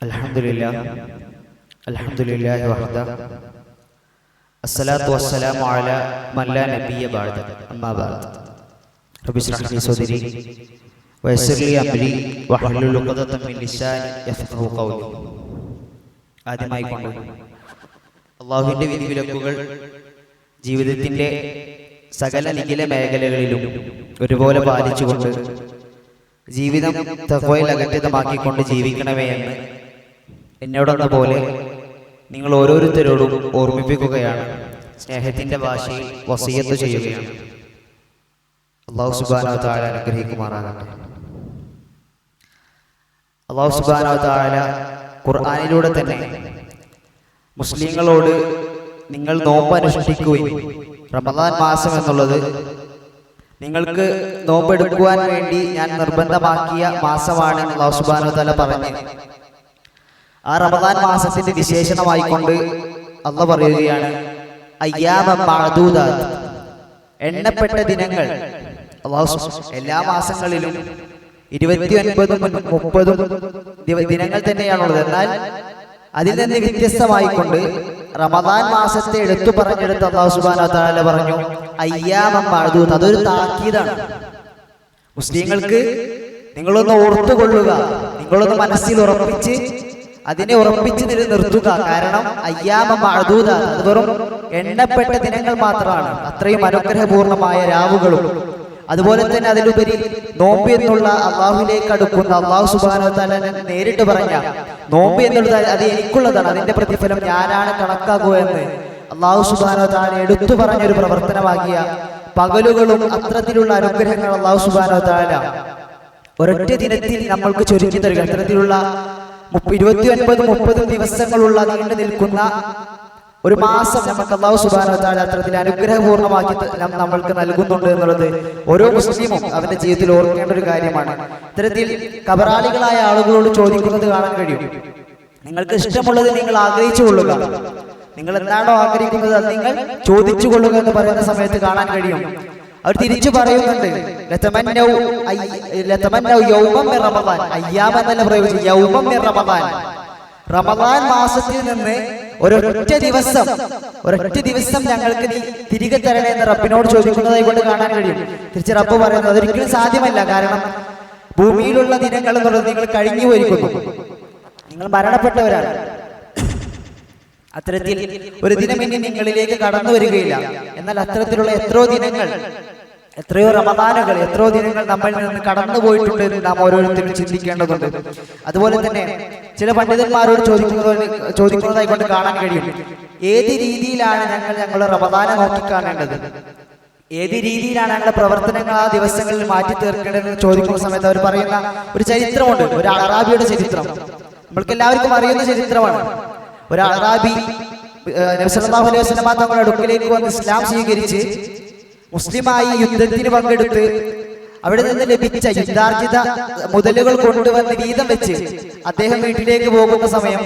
الحمد لله الحمد لله وحده الصلاة والسلام على من لا نبي بعد أما بعد رب اشرح لي صدري ويسر لي أمري واحلل عقدة من لساني يفقه قولي ആദ്യമായി കൊണ്ട് അള്ളാഹുവിൻ്റെ വിധിവിലക്കുകൾ ജീവിതത്തിൻ്റെ സകല നിഖില മേഖലകളിലും ഒരുപോലെ പാലിച്ചുകൊണ്ട് ജീവിതം തഹോയിൽ അകറ്റിതമാക്കിക്കൊണ്ട് ജീവിക്കണമേ എന്ന് എന്നോടെന്ന പോലെ നിങ്ങൾ ഓരോരുത്തരോടും ഓർമ്മിപ്പിക്കുകയാണ്. സ്നേഹത്തിന്റെ ഭാഷയിൽ വസീയത്ത് ചെയ്യുകയാണ്. അള്ളാഹു സുബാന അനുഗ്രഹിക്കുമാറാകട്ടെ. അള്ളാഹു സുബാന ഖുർആാനിലൂടെ തന്നെ മുസ്ലിങ്ങളോട് നിങ്ങൾ നോമ്പ് അനുഷ്ഠിക്കുകയും റമദാൻ മാസം എന്നുള്ളത് നിങ്ങൾക്ക് നോമ്പെടുക്കുവാൻ വേണ്ടി ഞാൻ നിർബന്ധമാക്കിയ മാസമാണ് അള്ളാഹു സുബാനോ തല പറഞ്ഞ് ആ റമദാൻ മാസത്തിന്റെ വിശേഷണമായിക്കൊണ്ട് അള്ള പറയുകയാണ്. എണ്ണപ്പെട്ട ദിനങ്ങൾ എല്ലാ മാസങ്ങളിലും ഇരുപത്തി ഒൻപതും മുപ്പതും ദിനങ്ങൾ തന്നെയാണുള്ളത്. എന്നാൽ അതിൽ നിന്ന് വ്യത്യസ്തമായിക്കൊണ്ട് റമദാൻ മാസത്തെ എടുത്തു പറഞ്ഞെടുത്ത് അള്ളാഹു സുബാന താല പറഞ്ഞു അയ്യാമം മഴതൂത്ത് അതൊരു താക്കീതാണ്. മുസ്ലിങ്ങൾക്ക് നിങ്ങളൊന്ന് ഓർത്തുകൊള്ളുക നിങ്ങളൊന്ന് മനസ്സിൽ ഉറപ്പിച്ച് അതിനെ ഉറപ്പിച്ച് നിർത്തുക. കാരണം അയ്യാമ മഴദൂത അത് വെറും എണ്ണപ്പെട്ട ദിനങ്ങൾ മാത്രമാണ്. അത്രയും അനുഗ്രഹപൂർണമായ രാവുകളും. അതുപോലെ തന്നെ അതിലുപരി നോമ്പ് എന്നുള്ള അള്ളാഹുലേക്ക് അടുക്കുന്ന അള്ളാഹു സുബാനോ നേരിട്ട് പറഞ്ഞ നോമ്പ് എന്നുള്ളത് അത് എനിക്കുള്ളതാണ്. അതിന്റെ പ്രതിഫലം ഞാനാണ് കണക്കാക്കുക എന്ന് അള്ളാഹു സുബാനോ എടുത്തു പറഞ്ഞൊരു പ്രവർത്തനമാകിയ പകലുകളും അത്തരത്തിലുള്ള അനുഗ്രഹങ്ങൾ അള്ളാഹു സുബാനോ ഒരൊറ്റ ദിനത്തിൽ നമ്മൾക്ക് ചുരുക്കി തരിക. അത്തരത്തിലുള്ള ഇരുപത്തി ഒൻപത് മുപ്പത് ദിവസങ്ങളുള്ള നീണ്ടു നിൽക്കുന്ന ഒരു മാസം നമുക്ക് അള്ളാഹു സുബാന അത്തരത്തിൽ അനുഗ്രഹപൂർണമാക്കി നമ്മൾക്ക് നൽകുന്നുണ്ട് എന്നുള്ളത് ഓരോ മുസ്ലിമും അവന്റെ ജീവിതത്തിൽ ഓർക്കേണ്ട ഒരു കാര്യമാണ്. ഇത്തരത്തിൽ കബറാളികളായ ആളുകളോട് ചോദിക്കുന്നത് കാണാൻ കഴിയും. നിങ്ങൾക്ക് ഇഷ്ടമുള്ളത് നിങ്ങൾ ആഗ്രഹിച്ചു കൊള്ളുക. നിങ്ങൾ എന്താണോ ആഗ്രഹിക്കുന്നത് അത് നിങ്ങൾ ചോദിച്ചു കൊള്ളുക എന്ന് പറയുന്ന സമയത്ത് കാണാൻ കഴിയും. അവർ തിരിച്ചു പറയുന്നുണ്ട്. അയ്യാം എന്നല്ല പ്രയോഗിച്ചു യൗമം മിൻ റമദാൻ റമദാൻ മാസത്തിൽ നിന്ന് ഒരൊറ്റ ദിവസം ഒരൊറ്റ ദിവസം ഞങ്ങൾക്ക് നീ തിരികെ തരണേ എന്ന് റബ്ബിനോട് ചോദിക്കുന്നതായി കൊണ്ട് കാണാൻ കഴിയും. തിരിച്ച് റബ്ബ് പറയുന്നത് അതൊരിക്കലും സാധ്യമല്ല. കാരണം ഭൂമിയിലുള്ള ദിനങ്ങൾ എന്നുള്ളത് നിങ്ങൾ കഴിഞ്ഞു പോയിരിക്കുന്നു. നിങ്ങൾ മരണപ്പെട്ടവരാണ്. അത്തരത്തിൽ ഒരു ദിനം ഇനി നിങ്ങളിലേക്ക് കടന്നു വരികയില്ല. എന്നാൽ അത്തരത്തിലുള്ള എത്രയോ ദിനങ്ങൾ എത്രയോ റമദാനുകൾ എത്രയോ ദിനങ്ങൾ നമ്മളിൽ നിന്ന് കടന്നു പോയിട്ടുണ്ട് എന്ന് നാം ഓരോരുത്തരും ചിന്തിക്കേണ്ടതുണ്ട്. അതുപോലെ തന്നെ ചില പണ്ഡിതന്മാരോട് ചോദിക്കുന്നത് ചോദിക്കുന്നതായി കൊണ്ട് കാണാൻ കഴിയും. ഏത് രീതിയിലാണ് ഞങ്ങൾ ഞങ്ങളുടെ റമദാനെ നോക്കിക്കാണേണ്ടത് ഏത് രീതിയിലാണ് ഞങ്ങളുടെ പ്രവർത്തനങ്ങൾ ആ ദിവസങ്ങളിൽ മാറ്റി തീർക്കേണ്ടതെന്ന് ചോദിക്കുന്ന സമയത്ത് അവർ പറയുന്ന ഒരു ചരിത്രമുണ്ട്. ഒരു അറാബിയുടെ ചരിത്രം. നമ്മൾക്ക് എല്ലാവർക്കും അറിയുന്ന ചരിത്രമാണ്. ഒരു അറാബി സല്ലല്ലാഹു അലൈഹി വസല്ലം തങ്ങളുടെ അടുക്കലേക്ക് വന്ന് ഇസ്ലാം സ്വീകരിച്ച് മുസ്ലിമായി യുദ്ധത്തിന് പങ്കെടുത്ത് അവിടെ നിന്ന് ലഭിച്ച യുദ്ധാർജിത മുതലുകൾ കൊണ്ടുവന്ന് വീതം വെച്ച് അദ്ദേഹം വീട്ടിലേക്ക് പോകുന്ന സമയം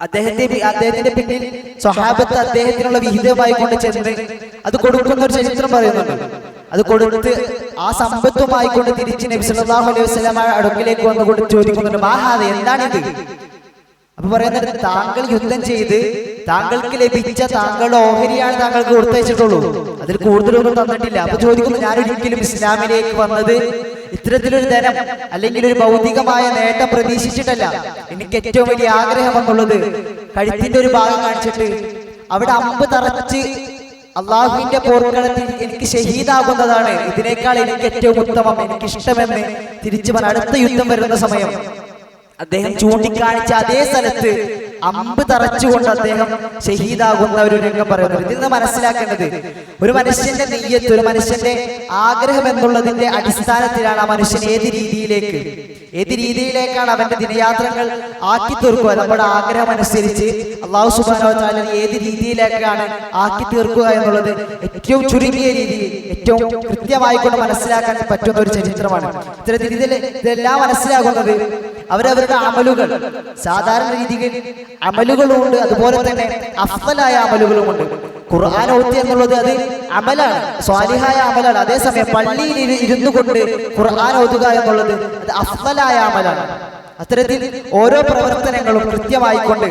അദ്ദേഹത്തെ അദ്ദേഹത്തിന്റെ പിന്നിൽ സ്വഹാബത്ത് അദ്ദേഹത്തിനുള്ള വിഹിതമായി കൊണ്ട് ചെന്ന് അത് കൊടുക്കുന്ന ഒരു ചരിത്രം പറയുന്നുണ്ട്. അത് കൊടുത്ത് ആ സമ്പത്തുമായി കൊണ്ട് തിരിച്ച് നബി സല്ലല്ലാഹു അലൈഹി വസല്ലമ അടുക്കിലേക്ക് വന്നുകൊണ്ട് ചോദിക്കുന്നുണ്ട് മാഹാദ എന്താണിത് അപ്പൊ പറയുന്നത് താങ്കൾ യുദ്ധം ചെയ്ത് താങ്കൾക്ക് ലഭിച്ച താങ്കളുടെ ഓഹരിയാണ് താങ്കൾക്ക് കൊടുത്തയച്ചിട്ടുള്ളൂ. അതിൽ കൂടുതലൊന്നും തന്നിട്ടില്ല. അപ്പൊ ചോദിക്കുന്നു ഞാനൊരിക്കലും ഇസ്ലാമിലേക്ക് വന്നത് ഇത്തരത്തിലൊരു ധനം അല്ലെങ്കിൽ ഒരു ഭൗതികമായ നേട്ടം പ്രതീക്ഷിച്ചിട്ടല്ല. എനിക്ക് ഏറ്റവും വലിയ ആഗ്രഹം എന്നുള്ളത് കഴുത്തിന്റെ ഒരു ഭാഗം കാണിച്ചിട്ട് അവിടെ അമ്പ് തറച്ച് അള്ളാഹുവിന്റെ പോർക്കളത്തിൽ എനിക്ക് ഷഹീദാകുന്നതാണ്. ഇതിനേക്കാൾ എനിക്ക് ഏറ്റവും ഉത്തമം എനിക്ക് ഇഷ്ടമെന്ന് തിരിച്ചു അടുത്ത യുദ്ധം വരുന്ന സമയം. അദ്ദേഹം ചൂണ്ടിക്കാണിച്ച അതേ സ്ഥലത്ത് അമ്പ് തറച്ചുകൊണ്ട് അദ്ദേഹം ഷഹീദാകുന്ന ഒരു രംഗം പറയുന്നത്. ഇതിൽ നിന്ന് മനസ്സിലാക്കേണ്ടത് ഒരു മനുഷ്യന്റെ നെയ്യത്ത് ഒരു മനുഷ്യന്റെ ആഗ്രഹം എന്നുള്ളതിന്റെ അടിസ്ഥാനത്തിലാണ് ആ മനുഷ്യൻ ഏത് രീതിയിലേക്ക് ഏത് രീതിയിലേക്കാണ് അവന്റെ ദിനയാത്രകൾ ആക്കി തീർക്കുക നമ്മുടെ ആഗ്രഹം അനുസരിച്ച് അള്ളാഹു സുബാനി ഏത് രീതിയിലേക്കാണ് ആക്കി തീർക്കുക എന്നുള്ളത് ഏറ്റവും ചുരുങ്ങിയ രീതിയിൽ ഏറ്റവും കൃത്യമായി കൊണ്ട് മനസ്സിലാക്കാൻ പറ്റുന്ന ഒരു ചരിത്രമാണ്. ഇത്തരത്തിൽ ഇതിൽ ഇതെല്ലാം മനസ്സിലാകുന്നത് അവരവരുടെ അമലുകൾ. സാധാരണ രീതിയിൽ അമലുകളുമുണ്ട് അതുപോലെ തന്നെ അഫലായ അമലുകളുമുണ്ട്. ഖുർആൻ ഓത്തി എന്നുള്ളത് അത് അമലാണ് സ്വാലിഹായ അമലാണ്. അതേസമയം പള്ളിയിൽ ഇരു- ഇരുന്നു കൊണ്ട് ഖുർആൻ ഓതുക എന്നുള്ളത് അത് അഫലായ അമലാണ്. അത്തരത്തിൽ ഓരോ പ്രവർത്തനങ്ങളും കൃത്യമായിക്കൊണ്ട്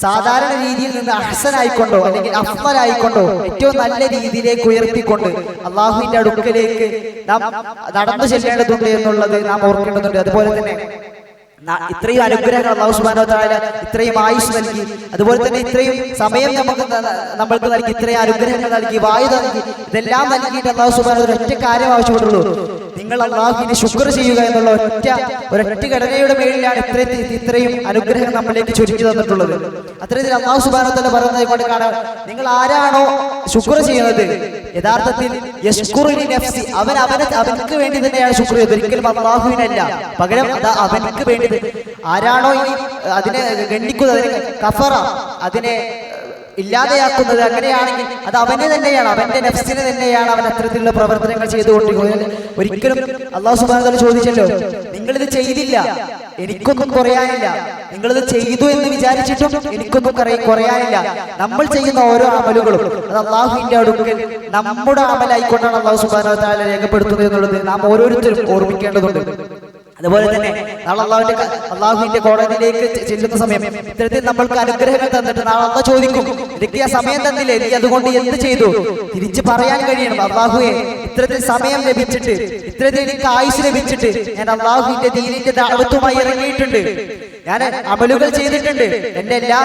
സാധാരണ രീതിയിൽ നിന്ന് അഹ്സനായിക്കൊണ്ടോ അല്ലെങ്കിൽ അഫ്മലായിക്കൊണ്ടോ ഏറ്റവും നല്ല രീതിയിലേക്ക് ഉയർത്തിക്കൊണ്ട് അള്ളാഹുവിന്റെ അടുക്കലേക്ക് നാം നടന്നു ചെല്ലേണ്ടതുണ്ട് എന്നുള്ളത് നാം ഓർക്കേണ്ടതുണ്ട്. അതുപോലെ തന്നെ ഇത്രയും അനുഗ്രഹങ്ങൾ അള്ളാഹു സുബാനോ താല ഇത്രയും ആയുഷ് നൽകി. അതുപോലെ തന്നെ ഇത്രയും സമയം നമുക്ക് നമ്മൾക്ക് നൽകി ഇത്രയും അനുഗ്രഹങ്ങൾ നൽകി വായു നൽകി ഇതെല്ലാം നൽകിയിട്ട് അള്ളാഹു സുബാനോ ഒറ്റ കാര്യം ആവശ്യപ്പെട്ടുള്ളൂ. നിങ്ങൾ അള്ളാഹുവിനെ ശുക്ർ ചെയ്യുക എന്നുള്ള ഒറ്റ ഒരൊറ്റ ഘടനയുടെ മേളിലാണ് ഇത്രയും ഇത്രയും അനുഗ്രഹം നമ്മളിലേക്ക് ചുരുക്കി തന്നിട്ടുള്ളത്. അത്തരത്തിൽ അള്ളാഹു സുബാനോ തന്നെ പറയുന്നത് കൊണ്ട് കാണാം നിങ്ങൾ ആരാണോ ശുക്ർ ചെയ്യുന്നത്? യഥാർത്ഥത്തിൽ അവൻ അവന് അവനക്ക് വേണ്ടി തന്നെയാണ് ശുക്ർ ചെയ്തത് ഒരിക്കലും അള്ളാഹുവിനല്ല പകരം അത് അവനക്ക് വേണ്ടി ആരാണോ ഈ അതിനെ ഗണ്ണിക്കുന്നത് അതിനെ കഫറ അതിനെ ഇല്ലാതെയാക്കുന്നത് അങ്ങനെയാണെങ്കിൽ അത് അവനെ തന്നെയാണ് അവന്റെ നെഫ്സിന് തന്നെയാണ് അവൻ അത്തരത്തിലുള്ള പ്രവർത്തനങ്ങൾ ചെയ്തുകൊണ്ടിരിക്കുന്നത്. ഒരിക്കലും അള്ളാഹു സുബാന ചോദിച്ചല്ലോ നിങ്ങളിത് ചെയ്തില്ല എനിക്കൊന്നും കുറയാനില്ല. നിങ്ങളിത് ചെയ്തു എന്ന് വിചാരിച്ചിട്ടും എനിക്കൊന്നും കുറയ- കുറയാനില്ല. നമ്മൾ ചെയ്യുന്ന ഓരോ അമലുകളും അത് അള്ളാഹുവിന്റെ അടുക്കൽ നമ്മുടെ അമലായിക്കൊണ്ടാണ് അള്ളാഹു സുബാന രേഖപ്പെടുത്തുന്നത് എന്നുള്ളത് നാം ഓരോരുത്തരും ഓർമ്മിക്കേണ്ടതുണ്ട്. അതുപോലെ തന്നെ നാളെ അള്ളാഹുവിന്റെ അള്ളാഹുവിന്റെ കോടതിയിലേക്ക് ചെല്ലുന്ന സമയം. ഇത്തരത്തിൽ നമ്മൾക്ക് അനുഗ്രഹങ്ങൾ തന്നിട്ട് നാളെ അള്ളാഹ് ചോദിക്കും എനിക്ക് ആ സമയം തന്നില്ലേ? നീ അതുകൊണ്ട് എന്ത് ചെയ്തു? തിരിച്ച് പറയാൻ കഴിയണം. അള്ളാഹുയെ ഇത്തരത്തിൽ സമയം ലഭിച്ചിട്ട് ഇത്തരത്തിൽ എനിക്ക് ആയുസ് ലഭിച്ചിട്ട് ഞാൻ അള്ളാഹുവിന്റെ ദീനിന്റെ ദാവത്തുമായി ഇറങ്ങിയിട്ടുണ്ട്. ഞാൻ അമലുകൾ ചെയ്തിട്ടുണ്ട്. എന്റെ എല്ലാ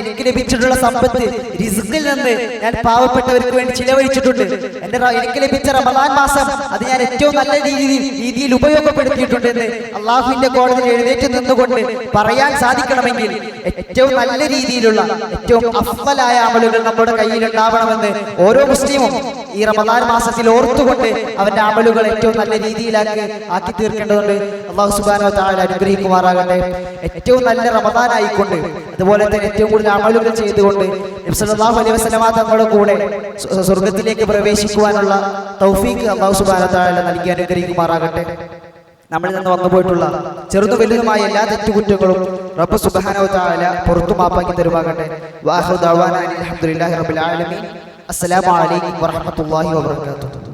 എനിക്ക് ലഭിച്ചിട്ടുള്ള സമ്പത്ത് റിസ്കിൽ നിന്ന് ഞാൻ പാവപ്പെട്ടവർക്ക് വേണ്ടി ചിലവഴിച്ചിട്ടുണ്ട്. എന്റെ എനിക്ക് ലഭിച്ച റമദാൻ മാസം അത് ഞാൻ ഏറ്റവും നല്ല രീതിയിൽ രീതിയിൽ ഉപയോഗപ്പെടുത്തിയിട്ടുണ്ടെന്ന് അള്ളാഹുവിന്റെ കോടതിയിൽ എഴുന്നേറ്റ് നിന്നുകൊണ്ട് പറയാൻ സാധിക്കണമെങ്കിൽ ഏറ്റവും നല്ല രീതിയിലുള്ള ഏറ്റവും അഫലായ അമലുകൾ നമ്മുടെ കയ്യിൽ ഉണ്ടാവണമെന്ന് ഓരോ മുസ്ലിമും ഈ റമദാൻ മാസത്തിൽ ഓർത്തുകൊണ്ട് അവന്റെ അമലുകൾ ഏറ്റവും നല്ല രീതിയിലാക്കി ആക്കി തീർക്കേണ്ടതുണ്ട്. അള്ളാഹു സുബാനോ താഴെ അനുഗ്രഹിക്കുമാറാകട്ടെ. ഏറ്റവും നല്ല റമദാനായിക്കൊണ്ട് അതുപോലെ തന്നെ ഏറ്റവും കൂടുതൽ അമലുകൾ ചെയ്തുകൊണ്ട് നബ്സല്ലാഹു അലൈഹി വസല്ലമ തങ്ങളുടെ കൂടെ സ്വ- സ്വർഗത്തിലേക്ക് പ്രവേശിക്കുവാനുള്ള തൗഫീഖ് അള്ളാഹു സുബാനത്താല നൽകി അനുഗ്രഹിക്കുമാറാകട്ടെ. നമ്മളിൽ നിന്ന് വന്നു പോയിട്ടുള്ള ചെറുതു വലുതുമായ എല്ലാ തെറ്റുകുറ്റങ്ങളും റബ്ബ് സുബ്ഹാനഹു തആല പുറത്തു മാപ്പാക്കി തരുമാകട്ടെ വാഹു ദഅവാന അനിൽ ഹംദുലില്ലാഹി റബ്ബിൽ ആലമീൻ. അസ്സലാമു അലൈക്കും വറഹ്മത്തുള്ളാഹി വബറകാതുഹു.